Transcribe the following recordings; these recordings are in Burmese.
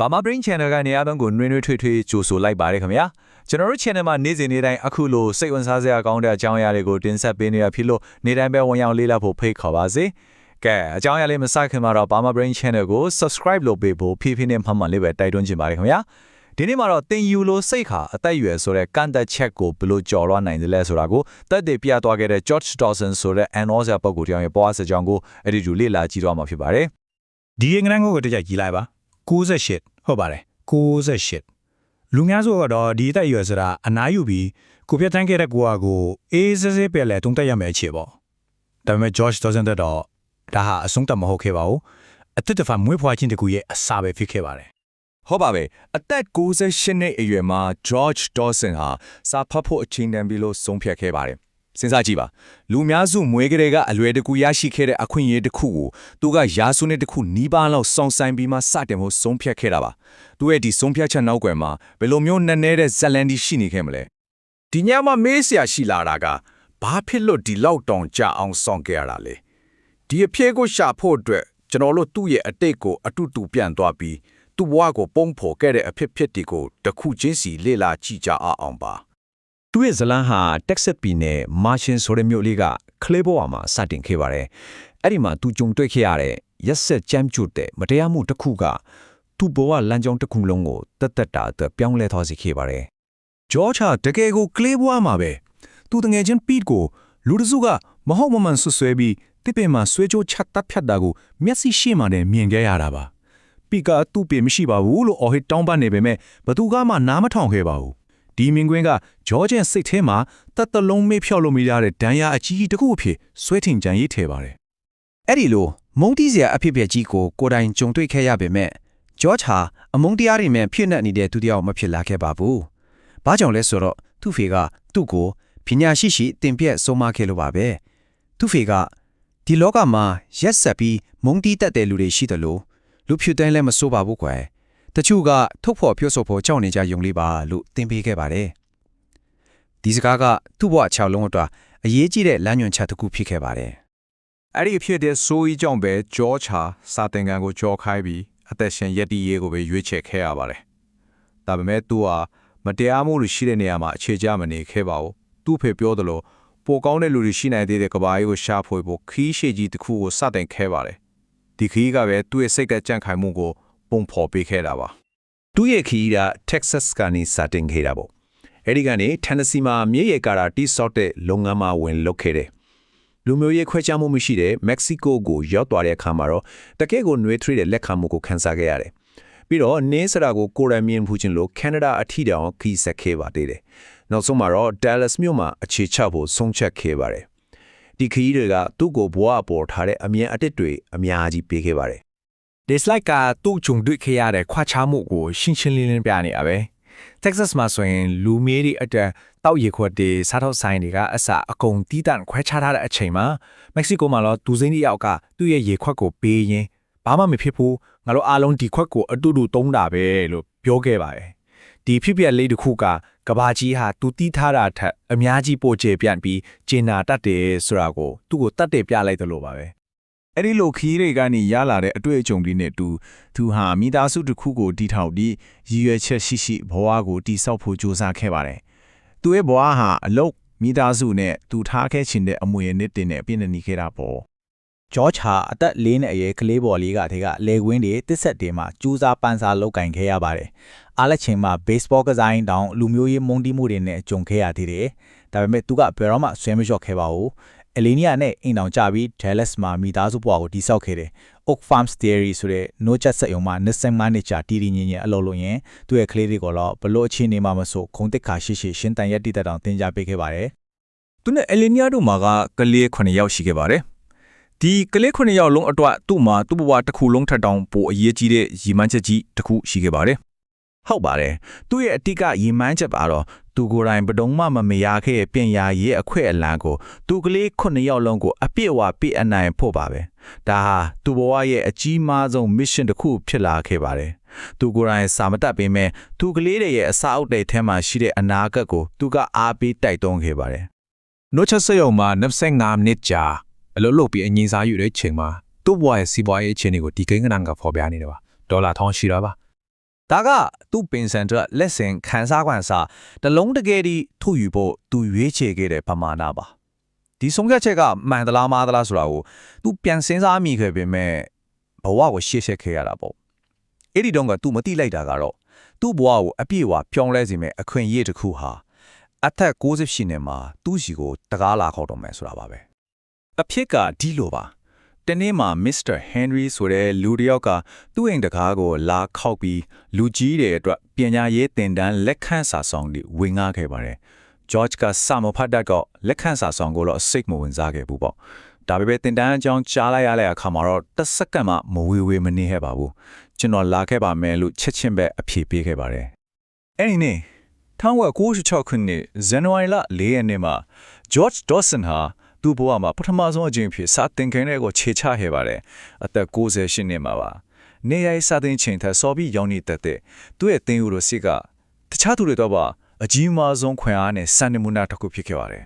ဘာမ brain channel ကနေအားလုံးကိုနှွေးနှွေးထွေးထွေးကြိုဆိုလိုက်ပါတယ်ခင်ဗျာကျွန်တော်တို့ channel မှာနေ့စဉ်နေ့တိုင်းအခုလိုစိတ်ဝင်စားစရာကောင်းတဲ့အကြောင်းအရာတွေကိုတင်ဆက်ပေးနေတာဖြစ်လို့နေ့တိုင်းပဲဝင်ရောက်လေ့လာဖို့ဖိတ်ခေါ်ပါစေကဲအကြောင်းအရာလေးမစခင်မှာတော့ဘာမ brain channel ကို subscribe လုပ်ပေးဖို့ဖြည်းဖြည်းနဲ့မှတ်မှတ်လေးပဲတိုက်တွန်းချင်ပါတယ်ခင်ဗျာဒီနေ့မှာတော့တင်ယူလို့စိတ်ခါအသက်အရွယ်ဆိုတဲ့ကန့်သက်ချက်ကိုဘယ်လိုကျော်လွှားနိုင်တယ်လဲဆိုတာကိုတက်တည်ပြသွားခဲ့တဲ့ George Dawson ဆိုတဲ့ Anosia ပုဂ္ဂိုလ်တစ်ယောက်ရဲ့ပွားစကြောင်းကိုအဲ့ဒီလူလေ့လာကြည့်တော့မှာဖြစ်ပါတယ်ဒီငန်းကိုတစ်ကြိုက်ကြည့်လိုက်ပါ 68ဟုတ်ပါတယ်68လူများစုကတော့ဒီအသက်အရွယ်ဆိုတာအနားယူပြီးကိုပြတ်တန်းခဲ့တဲ့ကိုဟာကိုအေးစစ်စစ်ပဲလဲတုံးတက်ရမယ်အခြေပေါ့ဒါပေမဲ့ George doesn't တော့ဒါဟာအဆုံးတတ်မဟုတ်ခဲ့ပါဘူးအသက်တစ်ဖာမွေးဖွားခြင်းတကူရဲ့အစာပဲဖြစ်ခဲ့ပါတယ်ဟုတ်ပါပဲအသက်68နှစ်အရွယ်မှာ George Dawson ဟာစာဖတ်ဖို့အချိန်တန်ပြီလို့ဆုံးဖြတ်ခဲ့ပါတယ် စဉ်းစားကြည့်ပါလူများစုမွေးကလေးကအလွယ်တကူရရှိခဲ့တဲ့အခွင့်အရေးတစ်ခုကိုသူကရာစုနှစ်တစ်ခုနီးပါးလောက်စောင့်ဆိုင်ပြီးမှစတင်ဖို့ဆုံးဖြတ်ခဲ့တာပါသူရဲ့ဒီဆုံးဖြတ်ချက်နောက်ွယ်မှာဘယ်လိုမျိုးနက်နဲတဲ့ဇက်လန်ဒီရှိနေခဲ့မလဲဒီညမှာမေးစရာရှိလာတာကဘာဖြစ်လို့ဒီလောက်တောင်ကြာအောင်စောင့်ကြရတာလဲဒီအဖြေကိုရှာဖို့အတွက်ကျွန်တော်တို့သူ့ရဲ့အတိတ်ကိုအတူတူပြန်သွားပြီးသူ့ဘဝကိုပုံဖော်ခဲ့တဲ့အဖြစ်ဖြစ်ဒီကိုတစ်ခုချင်းစီလေ့လာကြည့်ကြအောင်ပါ သူ့ရဲ့ဇလန်းဟာတက်ဆက်ပြည်နယ်မာရှင်ဆိုတဲ့မြို့လေးကကလေးဘဝမှာစတင်ခဲ့ပါတယ်။အဲ့ဒီမှာသူကြုံတွေ့ခဲ့ရတဲ့ရက်ဆက်ကြမ်းကြုတ်တဲ့မတရားမှုတစ်ခုကသူ့ဘဝလမ်းကြောင်းတစ်ခုလုံးကိုတက်တက်တာအတွက်ပြောင်းလဲသွားစေခဲ့ပါတယ်ဂျော့ချာတကယ်ကိုကလေးဘွားမှာပဲသူတငယ်ချင်းပီတ်ကိုလူတစုကမဟုတ်မမှန်ဆွဆွဲပြီးတစ်ပင်မှာဆွဲကြိုးချက်တပ်ဖြတ်တာကိုမျက်စိရှေ့မှာနဲ့မြင်ခဲ့ရတာပါပီကသူ့ပင်မရှိပါဘူးလို့အော်ဟစ်တောင်းပန်နေပေမဲ့ဘသူကမှနားမထောင်ခဲ့ပါဘူး ဒီမင်းကွင်းကဂျော့ချန်စိတ်ထဲမှာတတ်တလုံးမေ့ဖြောက်လို့မရတဲ့ဒဏ်ရာအကြီးကြီးတစ်ခုအဖြစ်ဆွဲထင်ကြံရေးထဲပါတယ်အဲ့ဒီလိုမုံတီးစရာအဖြစ်အပျက်ကြီးကိုကိုယ်တိုင်ကြုံတွေ့ခဲ့ရပေမဲ့ဂျော့ချ်ဟာအမုံတရားတွေနဲ့ဖြစ်နေနေတဲ့သူတစ်ယောက်မဖြစ်လာခဲ့ပါဘူး။ဘာကြောင့်လဲဆိုတော့သူ့ဖေကသူ့ကိုပညာရှိရှိတင်ပြက်ဆုံးမခဲ့လို့ပါပဲ။သူ့ဖေကဒီလောကမှာရက်ဆက်ပြီးမုံတီးတတ်တဲ့လူတွေရှိတယ်လို့လူဖြူတိုင်းလည်းမစိုးပါဘူးကွယ်။ တချို့ကထုတ်ဖော်ပြောဆိုဖို့ကြောက်နေကြယုံလေးပါလို့သင်ပေးခဲ့ပါတယ်။ဒီစကားကသူ့ဘဝ6လုံးအတွက်အရေးကြီးတဲ့လမ်းညွှန်ချက်တစ်ခုဖြစ်ခဲ့ပါတယ်။အဲ့ဒီအဖြစ်တဲ့ဆိုးကြီးကြောင့်ပဲဂျော့ချာစာတင်ကန်ကိုကြော်ခိုင်းပြီးအသက်ရှင်ရက်တီရေးကိုပဲရွေးချယ်ခဲ့ရပါတယ်ဒါပေမဲ့သူဟာမတရားမှုတွေရှိတဲ့နေရာမှာအခြေချမနေခဲ့ပါဘူးသူ့ဖေပြောသလိုပိုကောင်းတဲ့လူတွေရှိနိုင်သေးတဲ့ကဘာကြီးကိုရှာဖွေဖို့ခီးရှည်ကြီးတစ်ခုကိုစတင်ခဲ့ပါတယ်ဒီခီးကပဲသူ့ရဲ့စိတ်သက်ကြံ့ခိုင်မှုကို ပုံဖော်ပေးခဲ့တာပါ။သူ့ရဲ့ခီးက Texas ကနေစတင်ခဲ့တာပေါ့။အဲ့ဒီကနေ Tennessee မှာမြေရကာရာတိဆော့တဲ့လုပ်ငန်းမှာဝင်လုပ်ခဲ့တယ်။လူမျိုးရေးခွဲခြားမှုမရှိတဲ့ Mexico ကိုရောက်သွားတဲ့အခါမှာတော့တကယ့်ကိုနှွေးထွေးတဲ့လက်ခံမှုကိုခန်းစားခဲ့ရတယ်။ပြီးတော့နင်းစရာကိုကိုယ်တိုင်မြင်ဖူးခြင်းလို့ Canada အထိတောင်ခီးဆက်ခဲ့ပါသေးတယ်။နောက်ဆုံးမှာတော့ Dallas မြို့မှာအခြေချဖို့ဆုံးဖြတ်ခဲ့ပါတယ်။ဒီခီးတွေကသူ့ကိုဘဝအပေါ်ထားတဲ့အမြင်အတစ်တွေအများကြီးပေးခဲ့ပါတယ် dislike ကသူ့ဂျုံတွေ့ခဲ့ရတဲ့ခွာခြားမှုကိုရှင်းရှင်းလင်းလင်းပြနေရပဲ Texas မှာဆိုရင်လူမျိုးတွေအတက်တောက်ရေခွက်တွေစားတော့ဆိုင်တွေကအစအကုန်တီးတန့်ခွဲခြားထားတဲ့အချိန်မှာမက္ကဆီကိုမှာတော့ဒူစိမ့်တယောက်ကသူ့ရဲ့ရေခွက်ကိုပေးရင်းဘာမှမဖြစ်ဘူးငါတို့အားလုံးဒီခွက်ကိုအတူတူတုံးတာပဲလို့ပြောခဲ့ပါတယ်ဒီဖြစ်ပျက်လေးတစ်ခုကကဘာကြီးဟာသူတီးထားတာထက်အများကြီးပိုကျေပြန့်ပြီးဂျင်နာတတ်တယ်ဆိုတာကိုသူ့ကိုတတ်တယ်ပြလိုက်တယ်လို့ပါပဲ အဲ့ဒီလိုခီးတွေကနေရလာတဲ့အတွေ့အကြုံတွေနဲ့တူသူဟာမိသားစုတစ်ခုကိုတည်ထောင်ပြီးရည်ရွယ်ချက်ရှိရှိဘဝကိုတည်ဆောက်ဖို့ကြိုးစားခဲ့ပါတယ်။သူရဲ့ဘဝဟာအလုတ်မိသားစုနဲ့သူထားခဲ့ခြင်းတဲ့အမွေအနှစ်တင်နဲ့ပြည့်နေခဲ့တာပေါ့ဂျော့ချ်ဟာအသက်၄နှစ်အရွယ်ကလေးပေါ်လေးကတည်းကလေကွင်းတွေတစ်ဆက်တွေမှာကျူးစားပန်းစားလောက်ကင်ခဲ့ရပါတယ်။အားလက်ချိန်မှာ baseball ကစားရင်တောင်လူမျိုးရေးမုန်းတီးမှုတွေနဲ့ကြုံခဲ့ရသေးတယ်။ဒါပေမဲ့သူကဘယ်တော့မှဆွဲမလျှော့ခဲ့ပါဘူး။ အလီနီယာနဲ့အိမ်တောင်ကြပြီး Dallas မှာမိသားစုဘဝကိုတည်ဆောက်ခဲ့တယ်။ Oak Farms Dairy ဆိုတဲ့ no chat စက်ရုံမှာ25နှစ်ကြာတည်တည်ငြိမ်ငြိမ်အလုပ်လုပ်ရင်သူ့ရဲ့ကလေးတွေကိုတော့ဘလို့အခြေအနေမှမဆိုခုံတက်ခါရှိရှိရှင်းတန်ရက်တည်တဲ့တောင်တင် जा ပေးခဲ့ပါတယ်။သူနဲ့အလီနီယာတို့မှာကကလေး9ယောက်ရှိခဲ့ပါတယ်။ဒီကလေး9ယောက်လုံးအတွက်သူ့မှာသူ့ဘဝတစ်ခုလုံးထက်တောင်ပိုအရေးကြီးတဲ့ရည်မှန်းချက်ကြီးတစ်ခုရှိခဲ့ပါတယ် ဟုတ်ပါတယ်သူ့ရဲ့အတိတ်ကရည်မှန်းချက်ပါတော့သူကိုယ်တိုင်ဘဒုံမှမမရခဲ့တဲ့ပြင်ရာရေးအခွင့်အလမ်းကိုသူကလေး9ယောက်လုံးကိုအပြည့်အဝပြည့်အနိုင်ဖို့ပါပဲဒါဟာသူ့ဘဝရဲ့အကြီးမားဆုံး mission တစ်ခုဖြစ်လာခဲ့ပါတယ်သူကိုယ်တိုင်စာမတတ်ပေမဲ့သူကလေးတွေရဲ့အစာအုပ်တွေထဲမှာရှိတဲ့အနာဂတ်ကိုသူကအားပေးတိုက်တွန်းခဲ့ပါတယ်နှုတ်ချက်စက်ရုံမှာ25မိနစ်ကြာအလုပ်လုပ်ပြီးအငင်းစားယူတဲ့ချိန်မှာသူ့ဘဝရဲ့စီးပွားရေးအခြေအနေကိုဒီကိန်းကနန်ကဖော်ပြနေတယ်ပါဒေါ်လာထောင်းရှိတာပါ ဒါကသူ့ပင်စံအတွက်လက်ဆင့်ခန်းစားခွင့်စားတလုံးတကယ်ဒီထုတ်ယူဖို့သူရွေးချယ်ခဲ့တဲ့ပမာဏပါဒီဆုံးဖြတ်ချက်ကမှန်သလားမှားသလားဆိုတာကိုသူပြန်စဉ်းစားမိခဲ့ပေမဲ့ဘဝကိုရှေ့ဆက်ခဲ့ရတာပေါ့အဲ့ဒီတော့ကသူမတိလိုက်တာကတော့သူ့ဘဝကိုအပြည့်အဝပြောင်းလဲစေမဲ့အခွင့်အရေးတစ်ခုဟာအသက်68နှစ်မှာသူ့စီကိုတကားလာခေါ်တော့မယ်ဆိုတာပါပဲအဖြစ်ကဒီလိုပါ တနေ့မှာမစ္စတာဟန်နရီဆိုတဲ့လူတစ်ယောက်ကသူ့အိမ်တကားကိုလာခောက်ပြီးလူကြီးတွေအတွက်ပညာရေးသင်တန်းလက်ခံစာဆောင်တွေဝင်ငှခဲ့ပါတယ်ဂျော့ဂျ်ကစာမဖတ်တတ်တော့လက်ခံစာဆောင်ကိုတော့စိတ်မဝင်စားခဲ့ဘူးပေါ့ဒါပေမဲ့သင်တန်းအကြောင်းကြားလိုက်ရတဲ့အခါမှာတော့တစ်စက္ကန့်မှမဝေဝေမနေခဲ့ပါဘူးကျွန်တော်လာခဲ့ပါမယ်လို့ချက်ချင်းပဲအဖြေပေးခဲ့ပါတယ်အဲ့ဒီနေ့1996ခုနှစ်ဇန်နဝါရီလ4ရက်နေ့မှာ George Dawson ဟာ သူ့ဘဝမှာပထမဆုံးအကြိမ်ဖြစ်စာသင်ခန်းတွေကိုခြေချခဲ့ပါတယ်။အသက်68နှစ်မှာပါ။နေရိုင်းစာသင်ချိန်ထက်စောပြီးရောင်းနေတတ်တဲ့သူ့ရဲ့သင်ယူလိုစစ်ကတခြားသူတွေတော့ပါအကြီးမားဆုံးခွင့်အားနဲ့စံနမူနာတစ်ခုဖြစ်ခဲ့ပါတယ်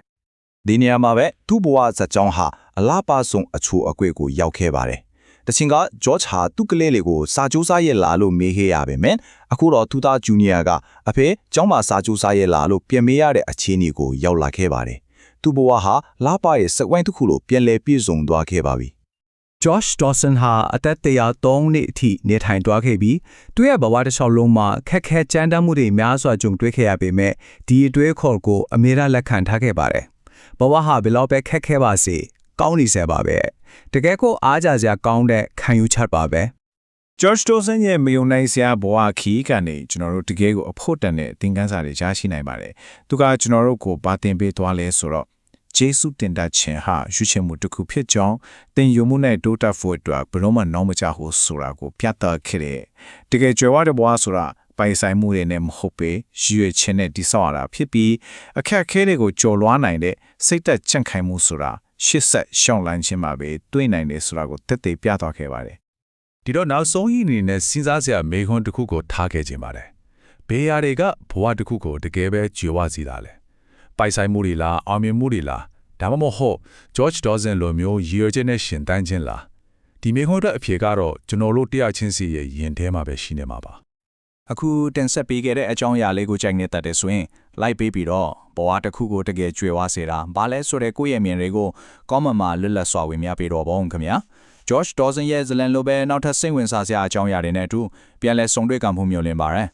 ဒီနေရာမှာပဲသူ့ဘဝဇာတ်ကြောင်းဟာအလားပါဆုံးအချိုအကွေ့ကိုရောက်ခဲ့ပါတယ်။တချင်ကဂျော့ဂျ်ဟာသူ့ကလေးလေးကိုစာကြိုးစားရဲ့လားလို့မေးခဲ့ရပါမယ်။အခုတော့သူသားဂျူနီယာကအဖေကျောင်းမှာစာကြိုးစားရဲ့လားလို့ပြန်မေးရတဲ့အခြေအနေကိုရောက်လာခဲ့ပါတယ်။ သူ့ဘဝဟာလားပါရဲ့စက်ဝိုင်းတစ်ခုလိုပြန်လည်ပြည့်စုံသွားခဲ့ပါပြီ။ Josh Dawson ဟာအသက်103နှစ်အထိနေထိုင်သွားခဲ့ပြီးသူ့ရဲ့ဘဝတစ်လျှောက်လုံးမှာခက်ခဲကြမ်းတမ်းမှုတွေများစွာကြုံတွေ့ခဲ့ရပေမဲ့ဒီအတွေ့အခေါ်ကိုအမြဲတမ်းလက်ခံထားခဲ့ပါတယ်။ဘဝဟာဘယ်လောက်ပဲခက်ခဲပါစေကောင်းနေစေပါပဲ။တကယ်ကိုအားကြစရာကောင်းတဲ့ခံယူချက်ပါပဲ။ George Dawson ရဲ့မယုံနိုင်စရာဘဝခီးကနေကျွန်တော်တို့တကယ်ကိုအဖို့တန်တဲ့သင်ခန်းစာတွေကြားရှိနိုင်ပါတယ်။သူကကျွန်တော်တို့ကိုပါတင်ပေးသွားလဲဆိုတော့ ဂျေစုတင်တတ်ခြင်းဟာရွှေချင်မှုတစ်ခုဖြစ်ကြောင်းသင်ယူမှုနဲ့တိုးတက်ဖို့အတွက်ဘယ်တော့မှနောင်မကြဘူးဆိုတာကိုပြသခဲ့တယ်။တကယ်ကြွယ်ဝတဲ့ဘဝဆိုတာပိုင်ဆိုင်မှုတွေနဲ့မဟုတ်ပေရွေချင်းနဲ့တိဆောက်ရတာဖြစ်ပြီးအခက်အခဲတွေကိုကြော်လွှားနိုင်တဲ့စိတ်သက်ကြန့်ခိုင်မှုဆိုတာရှစ်ဆက်ရှောင်းလန်းခြင်းမှာပဲတွေ့နိုင်တယ်ဆိုတာကိုတက်သေးပြသခဲ့ပါတယ်ဒီတော့နောက်ဆုံးဤအနေနဲ့စဉ်းစားစရာမေခွန်းတစ်ခုကိုထားခဲ့ခြင်းပါတယ်။ဘေးရာတွေကဘဝတစ်ခုကိုတကယ်ပဲကြွယ်ဝစီတာလေ။ ပိုက်ဆိုင်မှုတွေလားအောင်မြင်မှုတွေလားဒါမှမဟုတ် George Dawson လိုမျိုးရည်ရွယ်ချက်နဲ့ရှင်တန်းခြင်းလားဒီမေခွန်းအတွက်အဖြေကတော့ကျွန်တော်တို့တရားချင်းစီရဲ့ယင်ထဲမှာပဲရှိနေမှာပါအခုတင်ဆက်ပေးခဲ့တဲ့အကြောင်းအရာလေးကိုကြိုက်နေတတ်တယ်ဆိုရင် like ပေးပြီးတော့ဘဝတစ်ခုကိုတကယ်ကြွယ်ဝစေတာဘာလဲဆိုတဲ့ကိုယ့်ရဲ့မြင်တွေကို comment မှာလွတ်လပ်စွာဝင်ပြပေးတော့ပေါ့ခင်ဗျာ George Dawson ရဲ့ဇလန်လိုပဲနောက်ထပ်စိတ်ဝင်စားစရာအကြောင်းအရာတွေနဲ့အတူပြန်လည်ဆုံတွေ့ကံမှုမျိုးလင်းပါရယ်